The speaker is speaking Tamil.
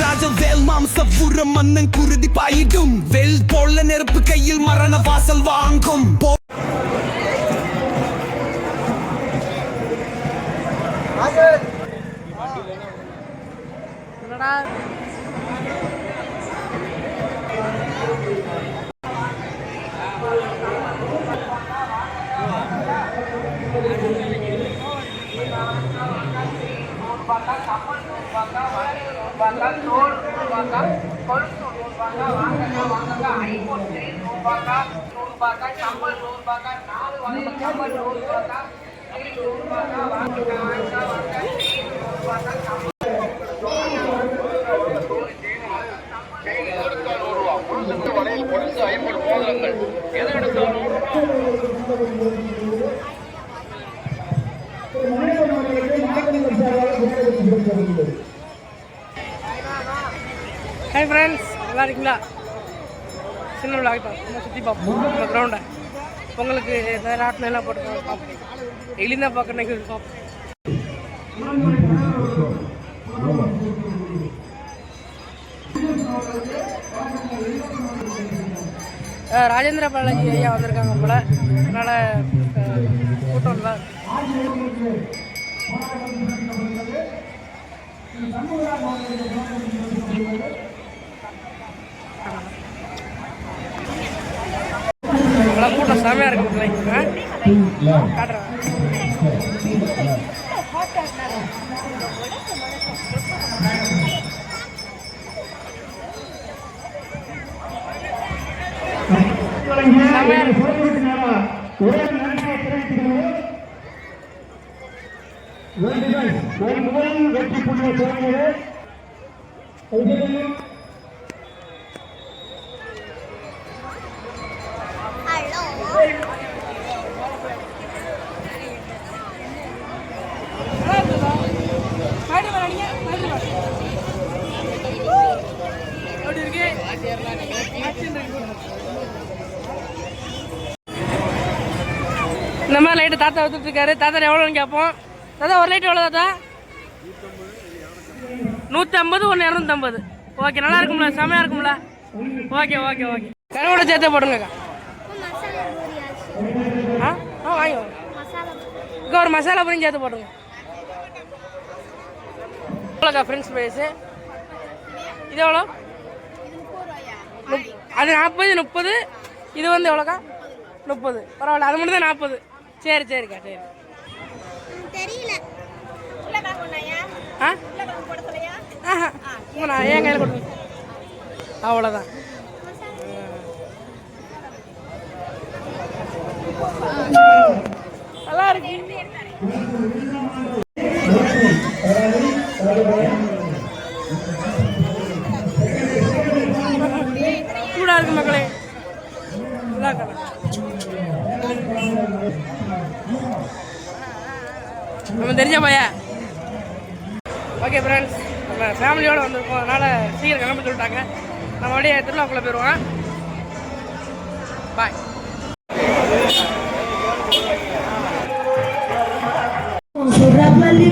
ராஜவேல் மாம்சபுரம் மன்னன் குருதி பாயிடும். வெல் போல நெருப்பு கையில் மரண வாசல் வாங்கும். போ- வலையில் பொழுது ஐம்பது மோதிரங்கள் எது எடுத்தாலும் ஹாய் ஃப்ரெண்ட்ஸ் நல்லா இருக்கீங்களா சின்ன விளாக் பார்ப்போம் சுற்றி பார்ப்போம். இந்த கிரவுண்டை பொங்கலுக்கு இந்த ராட்டினம் எல்லாம் போட்டு பார்ப்போம். டெய்லியும் தான் பார்க்கணும் பார்ப்போம். ராஜேந்திர பாலாஜி ஐயா வந்திருக்காங்க போல். அதனால் கூட்டம் இல்லை இவ்வளோ கூட்டம் செமையாக இருக்கு பிள்ளைங்க. காட்டுறேன் செமையாக வெற்றி சோழர்களே எப்படி இருக்கு ஆக்ஷன் இருக்கு. இந்த மாதிரி லைட்டு தாத்தா வித்துட்டு இருக்காரு தாத்தா எவ்வளோன்னு கேட்போம். தாத்தா ஒரு லைட் எவ்வளோ தாத்தா? நூற்றி ஐம்பது ஒன்று இரநூத்தம்பது. ஓகே நல்லா இருக்கும்ல? செமையாக இருக்கும்ல? ஓகே ஓகே ஓகே கருவோட சேர்த்தே போடுங்கக்கா ஆ? ஆ வாங்கி வாங்க. ஒரு மசாலா பொரியும் சேர்த்து போடுங்க எவ்வளோக்கா ஃப்ரெண்ட்ஸ் ப்ரைஸு இது எவ்வளோ? அது நாற்பது முப்பது. இது வந்து எவ்வளோக்கா? முப்பது. பரவாயில்ல அது மட்டும் தான் நாற்பது. சரி சரிக்கா சரி. தெரியல. ஆ? நான் என் கையில் கொடுங்க அவ்வளோதான் நல்லா இருக்கு. சூடா இருக்கு மக்களே. நல்லா நம்ம தெரிஞ்ச பையன் ஓகே ஃப்ரெண்ட்ஸ் நம்ம ஃபேமிலியோடு வந்திருக்கோம். அதனால் சீக்கிரம் கிளம்பி சொல்லிட்டாங்க. நம்ம அப்படியே திருவிழாக்குள்ளே போயிடுவோம் பாய் சுரபலி